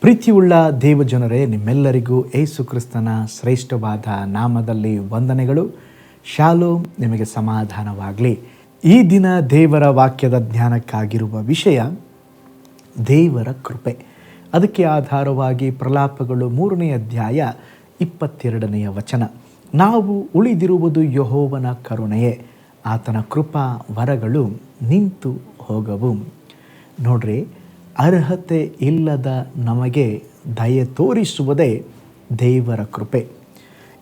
ಪ್ರೀತಿಯುಳ್ಳ ದೇವಜನರೇ, ನಿಮ್ಮೆಲ್ಲರಿಗೂ ಏಸು ಕ್ರಿಸ್ತನ ಶ್ರೇಷ್ಠವಾದ ನಾಮದಲ್ಲಿ ವಂದನೆಗಳು. ಶಾಲು ನಿಮಗೆ ಸಮಾಧಾನವಾಗಲಿ. ಈ ದಿನ ದೇವರ ವಾಕ್ಯದ ಜ್ಞಾನಕ್ಕಾಗಿರುವ ವಿಷಯ, ದೇವರ ಕೃಪೆ. ಅದಕ್ಕೆ ಆಧಾರವಾಗಿ ಪ್ರಲಾಪಗಳು ಮೂರನೇ ಅಧ್ಯಾಯ ಇಪ್ಪತ್ತೆರಡನೆಯ ವಚನ. ನಾವು ಉಳಿದಿರುವುದು ಯಹೋವನ ಕರುಣೆಯೇ. ಆತನ ಕೃಪಾ ವರಗಳು ನಿಂತು ಹೋಗವು. ನೋಡ್ರಿ ಅರ್ಹತೆ ಇಲ್ಲದ ನಮಗೆ ದಯೆ ತೋರಿಸುವುದೇ ದೇವರ ಕೃಪೆ.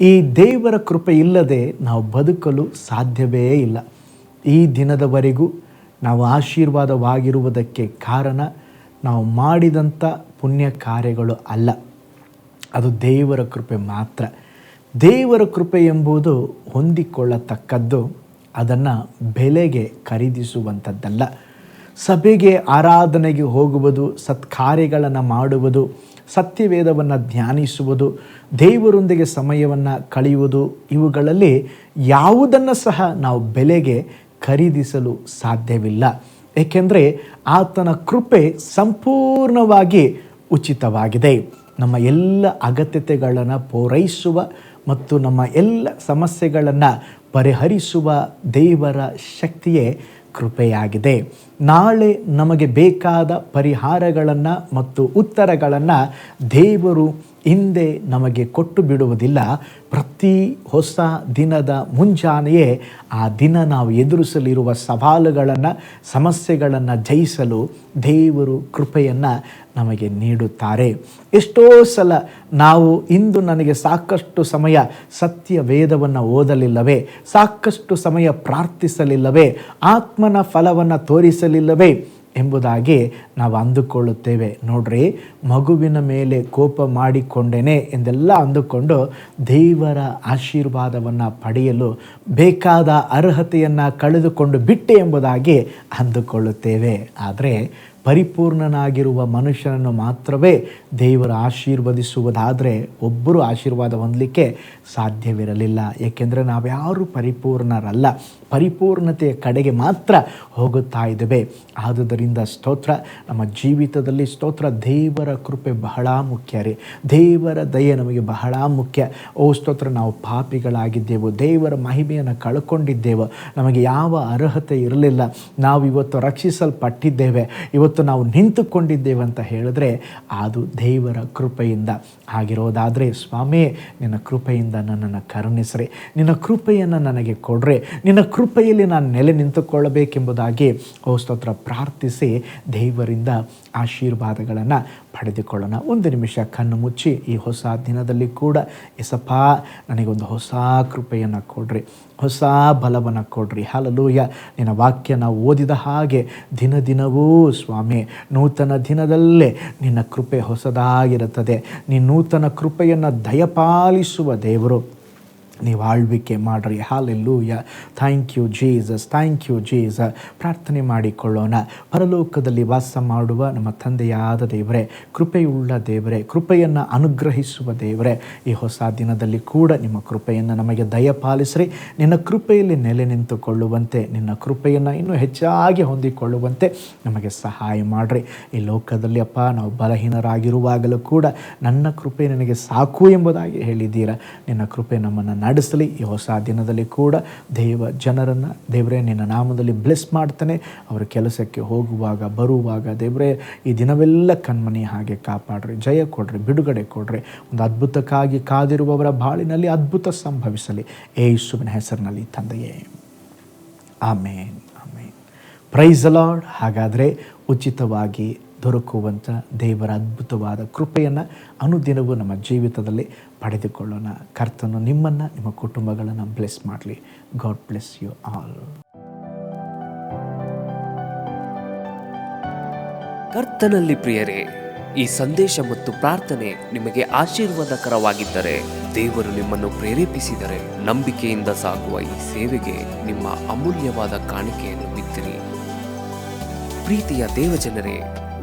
ಈ ದೇವರ ಕೃಪೆ ಇಲ್ಲದೆ ನಾವು ಬದುಕಲು ಸಾಧ್ಯವೇ ಇಲ್ಲ. ಈ ದಿನದವರೆಗೂ ನಾವು ಆಶೀರ್ವಾದವಾಗಿರುವುದಕ್ಕೆ ಕಾರಣ ನಾವು ಮಾಡಿದಂಥ ಪುಣ್ಯ ಕಾರ್ಯಗಳು ಅಲ್ಲ. ಅದು ದೇವರ ಕೃಪೆ ಮಾತ್ರ. ದೇವರ ಕೃಪೆ ಎಂಬುದು ಹೊಂದಿಕೊಳ್ಳತಕ್ಕದ್ದು ಅದನ್ನು ಬೆಲೆಗೆ ಖರೀದಿಸುವಂಥದ್ದಲ್ಲ. ಸಭೆಗೆ ಆರಾಧನೆಗೆ ಹೋಗುವುದು, ಸತ್ಕಾರ್ಯಗಳನ್ನು ಮಾಡುವುದು, ಸತ್ಯವೇದವನ್ನು ಧ್ಯಾನಿಸುವುದು, ದೇವರೊಂದಿಗೆ ಸಮಯವನ್ನು ಕಳೆಯುವುದು, ಇವುಗಳಲ್ಲಿ ಯಾವುದನ್ನು ಸಹ ನಾವು ಬೆಲೆಗೆ ಖರೀದಿಸಲು ಸಾಧ್ಯವಿಲ್ಲ. ಏಕೆಂದರೆ ಆತನ ಕೃಪೆ ಸಂಪೂರ್ಣವಾಗಿ ಉಚಿತವಾಗಿದೆ. ನಮ್ಮ ಎಲ್ಲ ಅಗತ್ಯತೆಗಳನ್ನು ಪೂರೈಸುವ ಮತ್ತು ನಮ್ಮ ಎಲ್ಲ ಸಮಸ್ಯೆಗಳನ್ನು ಪರಿಹರಿಸುವ ದೇವರ ಶಕ್ತಿಯೇ ಕೃಪೆಯಾಗಿದೆ. ನಾಳೆ ನಮಗೆ ಬೇಕಾದ ಪರಿಹಾರಗಳನ್ನು ಮತ್ತು ಉತ್ತರಗಳನ್ನು ದೇವರು ಹಿಂದೆ ನಮಗೆ ಕೊಟ್ಟು ಬಿಡುವುದಿಲ್ಲ. ಪ್ರತಿ ಹೊಸ ದಿನದ ಮುಂಜಾನೆಯೇ ಆ ದಿನ ನಾವು ಎದುರಿಸಲಿರುವ ಸವಾಲುಗಳನ್ನು, ಸಮಸ್ಯೆಗಳನ್ನು ಜಯಿಸಲು ದೇವರು ಕೃಪೆಯನ್ನು ನಮಗೆ ನೀಡುತ್ತಾರೆ. ಎಷ್ಟೋ ಸಲ ನಾವು ಇಂದು ನನಗೆ ಸಾಕಷ್ಟು ಸಮಯ ಸತ್ಯ ವೇದವನ್ನು ಓದಲಿಲ್ಲವೇ, ಸಾಕಷ್ಟು ಸಮಯ ಪ್ರಾರ್ಥಿಸಲಿಲ್ಲವೇ, ಆತ್ಮನ ಫಲವನ್ನು ತೋರಿಸಲಿಲ್ಲವೇ ಎಂಬುದಾಗಿ ನಾವು ಅಂದುಕೊಳ್ಳುತ್ತೇವೆ. ನೋಡ್ರಿ, ಮಗುವಿನ ಮೇಲೆ ಕೋಪ ಮಾಡಿಕೊಂಡೇನೆ ಎಂದೆಲ್ಲ ಅಂದುಕೊಂಡು ದೇವರ ಆಶೀರ್ವಾದವನ್ನು ಪಡೆಯಲು ಬೇಕಾದ ಅರ್ಹತೆಯನ್ನು ಕಳೆದುಕೊಂಡು ಬಿಟ್ಟೆ ಎಂಬುದಾಗಿ ಅಂದುಕೊಳ್ಳುತ್ತೇವೆ. ಆದರೆ ಪರಿಪೂರ್ಣನಾಗಿರುವ ಮನುಷ್ಯನನ್ನು ಮಾತ್ರವೇ ದೇವರು ಆಶೀರ್ವದಿಸುವುದಾದರೆ ಒಬ್ಬರು ಆಶೀರ್ವಾದ ಹೊಂದಲಿಕ್ಕೆ ಸಾಧ್ಯವಿರಲಿಲ್ಲ. ಏಕೆಂದರೆ ನಾವ್ಯಾರು ಪರಿಪೂರ್ಣರಲ್ಲ. ಪರಿಪೂರ್ಣತೆಯ ಕಡೆಗೆ ಮಾತ್ರ ಹೋಗುತ್ತಾ ಇದ್ದೇವೆ. ಆದುದರಿಂದ ಸ್ತೋತ್ರ, ನಮ್ಮ ಜೀವಿತದಲ್ಲಿ ಸ್ತೋತ್ರ, ದೇವರ ಕೃಪೆ ಬಹಳ ಮುಖ್ಯ ರೀ. ದೇವರ ದಯೆ ನಮಗೆ ಬಹಳ ಮುಖ್ಯ. ಓ ಸ್ತೋತ್ರ, ನಾವು ಪಾಪಿಗಳಾಗಿದ್ದೆವು, ದೇವರ ಮಹಿಮೆಯನ್ನು ಕಳ್ಕೊಂಡಿದ್ದೆವು, ನಮಗೆ ಯಾವ ಅರ್ಹತೆ ಇರಲಿಲ್ಲ. ನಾವು ಇವತ್ತು ರಕ್ಷಿಸಲ್ಪಟ್ಟಿದ್ದೇವೆ. ಇವತ್ತು ನಾವು ನಿಂತುಕೊಂಡಿದ್ದೇವೆ ಅಂತ ಹೇಳಿದ್ರೆ ಅದು ದೇವರ ಕೃಪೆಯಿಂದ ಆಗಿರೋದಾದರೆ, ಸ್ವಾಮಿ, ನಿನ್ನ ಕೃಪೆಯಿಂದ ನನ್ನನ್ನು ಕರುಣಿಸ್ರಿ. ನಿನ್ನ ಕೃಪೆಯನ್ನು ನನಗೆ ಕೊಡ್ರೆ. ನಿನ್ನ ಕೃಪೆಯಲ್ಲಿ ನಾನು ನೆಲೆ ನಿಂತುಕೊಳ್ಳಬೇಕೆಂಬುದಾಗಿ ಸ್ತೋತ್ರ, ಪ್ರಾರ್ಥಿಸಿ ದೇವರಿಂದ ಆಶೀರ್ವಾದಗಳನ್ನು ಪಡೆದುಕೊಳ್ಳೋಣ. ಒಂದು ನಿಮಿಷ ಕಣ್ಣು ಮುಚ್ಚಿ, ಈ ಹೊಸ ದಿನದಲ್ಲಿ ಕೂಡ ಎಸಪ್ಪ ನನಗೊಂದು ಹೊಸ ಕೃಪೆಯನ್ನು ಕೊಡ್ರಿ. ಹೊಸ ಬಲವನ್ನು ಕೊಡ್ರಿ. ಹಾಲಲೂಯ ನಿನ್ನ ವಾಕ್ಯ ನಾವು ಓದಿದ ಹಾಗೆ ದಿನ ದಿನವೂ ಸ್ವಾಮಿ, ನೂತನ ದಿನದಲ್ಲೇ ನಿನ್ನ ಕೃಪೆ ಹೊಸದಾಗಿರುತ್ತದೆ. ನೀನು ನೂತನ ಕೃಪೆಯನ್ನು ದಯಪಾಲಿಸುವ ದೇವರು. ನೀವು ಆಳ್ವಿಕೆ ಮಾಡ್ರಿ. Hallelujah thank you Jesus thank you Jesus ಪ್ರಾರ್ಥನೆ ಮಾಡಿಕೊಳ್ಳೋಣ. ಪರಲೋಕದಲ್ಲಿ ವಾಸ ಮಾಡುವ ನಮ್ಮ ತಂದೆಯಾದ ದೇವರೇ, ಕೃಪೆಯುಳ್ಳ ದೇವರೇ, ಕೃಪೆಯನ್ನು ಅನುಗ್ರಹಿಸುವ ದೇವರೇ, ಈ ಹೊಸ ದಿನದಲ್ಲಿ ಕೂಡ ನಿಮ್ಮ ಕೃಪೆಯನ್ನು ನಮಗೆ ದಯಪಾಲಿಸ್ರಿ ನಿನ್ನ ಕೃಪೆಯಲ್ಲಿ ನೆಲೆ ನಿಂತುಕೊಳ್ಳುವಂತೆ, ನಿನ್ನ ಕೃಪೆಯನ್ನು ಇನ್ನೂ ಹೆಚ್ಚಾಗಿ ಹೊಂದಿಕೊಳ್ಳುವಂತೆ ನಮಗೆ ಸಹಾಯ ಮಾಡಿರಿ. ಈ ಲೋಕದಲ್ಲಿ ಅಪ್ಪ, ನಾವು ಬಲಹೀನರಾಗಿರುವಾಗಲೂ ಕೂಡ ನನ್ನ ಕೃಪೆ ನನಗೆ ಸಾಕು ಎಂಬುದಾಗಿ ಹೇಳಿದ್ದೀರಾ. ನಿನ್ನ ಕೃಪೆ ನಮ್ಮನ್ನು ನಡೆಸಲಿ. ಈ ಹೊಸ ದಿನದಲ್ಲಿ ಕೂಡ ದೇವ ಜನರನ್ನು, ದೇವರೇ ನಿನ್ನ ನಾಮದಲ್ಲಿ ಬ್ಲೆಸ್ ಮಾಡ್ತಾನೆ. ಅವರ ಕೆಲಸಕ್ಕೆ ಹೋಗುವಾಗ, ಬರುವಾಗ ದೇವರೇ, ಈ ದಿನವೆಲ್ಲ ಕಣ್ಮನಿ ಹಾಗೆ ಕಾಪಾಡ್ರಿ. ಜಯ ಕೊಡ್ರಿ, ಬಿಡುಗಡೆ ಕೊಡ್ರಿ. ಒಂದು ಅದ್ಭುತಕ್ಕಾಗಿ ಕಾದಿರುವವರ ಬಾಳಿನಲ್ಲಿ ಅದ್ಭುತ ಸಂಭವಿಸಲಿ. ಏಸುವಿನ ಹೆಸರಿನಲ್ಲಿ ತಂದೆಯೇ. ಆಮೇನ್ ಆಮೇನ್. ಪ್ರೈಸ್ ಅಲಾಡ್ ಹಾಗಾದರೆ ಉಚಿತವಾಗಿ ದೊರಕುವಂಥ ದೇವರ ಅದ್ಭುತವಾದ ಕೃಪೆಯನ್ನು ಅನುದಿನವೂ ನಮ್ಮ ಜೀವಿತದಲ್ಲಿ ಪಡೆದುಕೊಳ್ಳೋಣ. ಕರ್ತನು ನಿಮ್ಮನ್ನು, ನಿಮ್ಮ ಕುಟುಂಬಗಳನ್ನು ಬ್ಲೆಸ್ ಮಾಡಲಿ. ಗಾಡ್ ಬ್ಲೆಸ್ ಯು ಆಲ್ ಕರ್ತನಲ್ಲಿ ಪ್ರಿಯರೇ, ಈ ಸಂದೇಶ ಮತ್ತು ಪ್ರಾರ್ಥನೆ ನಿಮಗೆ ಆಶೀರ್ವಾದಕರವಾಗಿದ್ದರೆ, ದೇವರು ನಿಮ್ಮನ್ನು ಪ್ರೇರೇಪಿಸಿದರೆ ನಂಬಿಕೆಯಿಂದ ಸಾಗುವ ಈ ಸೇವೆಗೆ ನಿಮ್ಮ ಅಮೂಲ್ಯವಾದ ಕಾಣಿಕೆಯನ್ನು ಬಿತ್ತಿರಿ ಪ್ರೀತಿಯ ದೇವಜನರೇ